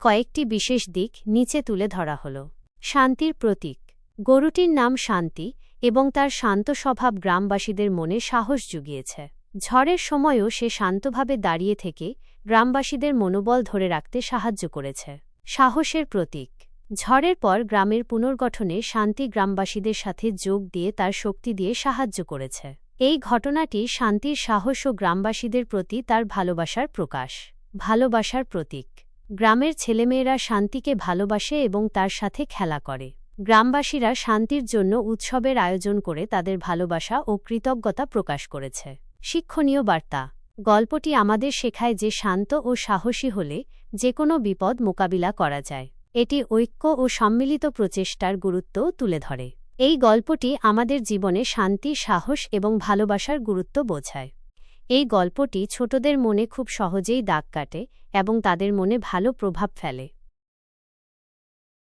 কয়েকটি বিশেষ দিক নিচে তুলে ধরা হল। শান্তির প্রতীক। গরুটির নাম শান্তি এবং তার শান্ত স্বভাব গ্রামবাসীদের মনে সাহস জুগিয়েছে। ঝড়ের সময়ও সে শান্তভাবে দাঁড়িয়ে থেকে গ্রামবাসীদের মনোবল ধরে রাখতে সাহায্য করেছে। সাহসের প্রতীক। ঝড়ের পর গ্রামের পুনর্গঠনে শান্তি গ্রামবাসীদের সাথে যোগ দিয়ে তার শক্তি দিয়ে সাহায্য করেছে। এই ঘটনাটি শান্তির সাহস ও গ্রামবাসীদের প্রতি তার ভালোবাসার প্রকাশ। ভালোবাসার প্রতীক। গ্রামের ছেলেমেয়েরা শান্তিকে ভালোবাসে এবং তার সাথে খেলা করে। গ্রামবাসীরা শান্তির জন্য উৎসবের আয়োজন করে তাদের ভালোবাসা ও কৃতজ্ঞতা প্রকাশ করেছে। শিক্ষণীয় বার্তা। গল্পটি আমাদের শেখায় যে শান্ত ও সাহসী হলে যে কোনো বিপদ মোকাবিলা করা যায়। এটি ঐক্য ও সম্মিলিত প্রচেষ্টার গুরুত্বও তুলে ধরে। এই গল্পটি আমাদের জীবনে শান্তি, সাহস এবং ভালোবাসার গুরুত্ব বোঝায়। এই গল্পটি ছোটদের মনে খুব সহজেই দাগ কাটে এবং তাদের মনে ভালো প্রভাব ফেলে।